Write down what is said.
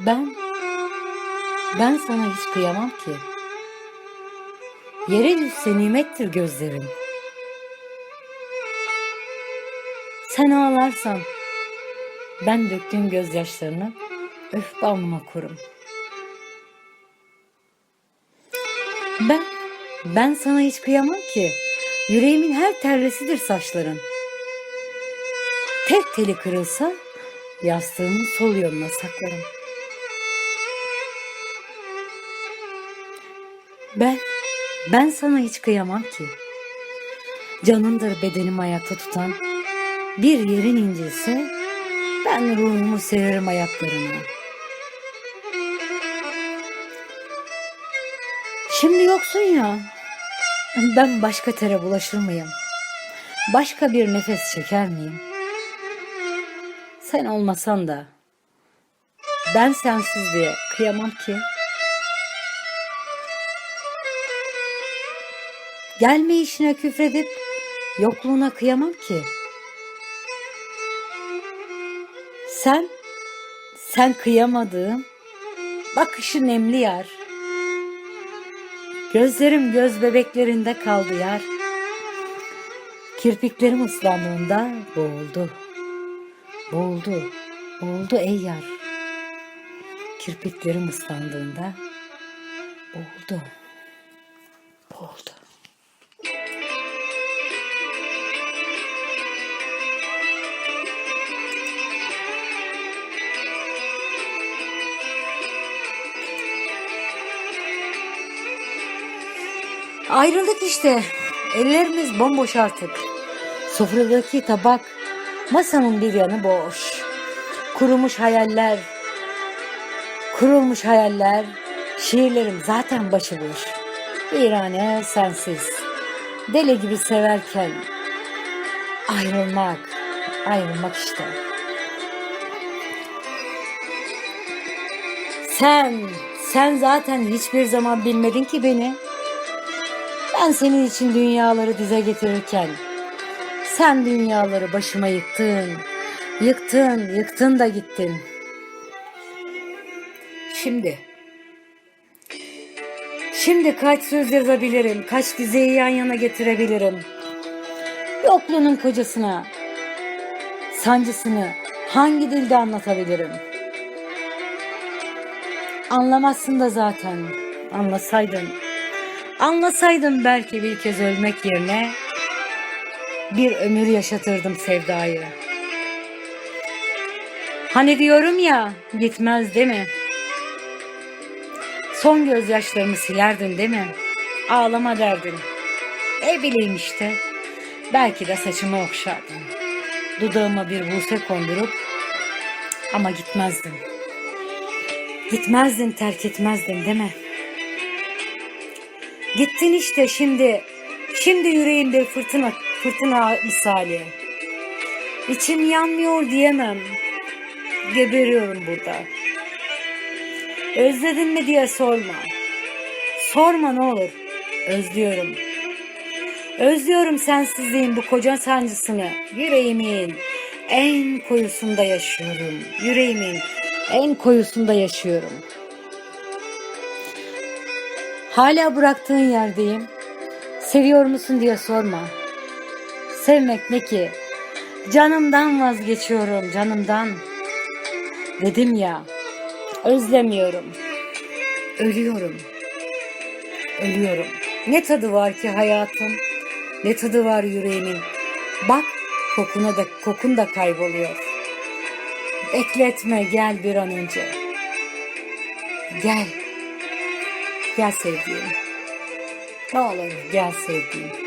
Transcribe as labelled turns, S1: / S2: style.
S1: Ben, ben sana hiç kıyamam ki. Yere düşse nimettir gözlerin. Sen ağlarsan, ben döktüğüm gözyaşlarını öf alnıma korum. Ben, ben sana hiç kıyamam ki. Yüreğimin her terlesidir saçların. Tek teli kırılsa yastığımı sol yanına saklarım. Ben, ben sana hiç kıyamam ki. Canındır bedenim ayakta tutan. Bir yerin incilse ben ruhumu sererim ayaklarına. Şimdi yoksun ya. Ben başka tere bulaşır mıyım? Başka bir nefes çeker miyim? Sen olmasan da ben sensiz diye kıyamam ki. Gelme işine küfredip yokluğuna kıyamam ki. Sen, sen kıyamadığım bakışı nemli yar. Gözlerim göz bebeklerinde kaldı yar. Kirpiklerim ıslandığında boğuldu. Boğuldu, boğuldu ey yar. Kirpiklerim ıslandığında boğuldu, boğuldu. Ayrıldık işte. Ellerimiz bomboş artık. Sofradaki tabak, masanın bir yanı boş. Kurumuş hayaller, kurulmuş hayaller, şiirlerim zaten başıboş. İrane sensiz, deli gibi severken ayrılmak, ayrılmak işte. Sen, sen zaten hiçbir zaman bilmedin ki beni. Ben senin için dünyaları dize getirirken sen dünyaları başıma yıktın. Yıktın, yıktın da gittin. Şimdi Şimdi kaç söz yazabilirim, kaç dizeyi yan yana getirebilirim. Yokluğunun kocasına, sancısını hangi dilde anlatabilirim? Anlamazsın da zaten, anlasaydın. Anlasaydım belki bir kez ölmek yerine bir ömür yaşatırdım sevdayı. Hani diyorum ya gitmez değil mi? Son gözyaşlarımı silerdin değil mi? Ağlama derdin. Ne bileyim işte. Belki de saçımı okşardın. Dudağıma bir buse kondurup ama gitmezdin. Gitmezdin terk etmezdin değil mi? Gittin işte şimdi. Şimdi yüreğim bir fırtına, fırtına misali. İçim yanmıyor diyemem. Geberiyorum burada. Özledin mi diye sorma. Sorma ne olur. Özlüyorum. Özlüyorum sensizliğin bu koca sancısını. Yüreğimin en koyusunda yaşıyorum. Yüreğimin en koyusunda yaşıyorum. Hala bıraktığın yerdeyim. Seviyor musun diye sorma. Sevmek ne ki? Canımdan vazgeçiyorum, canımdan. Dedim ya, özlemiyorum. Ölüyorum. Ölüyorum. Ne tadı var ki hayatım? Ne tadı var yüreğimin? Bak, kokuna da kokun da kayboluyor. Bekletme, gel bir an önce. Gel. Gel sevdiğim. Ne olur gel sevdiğim.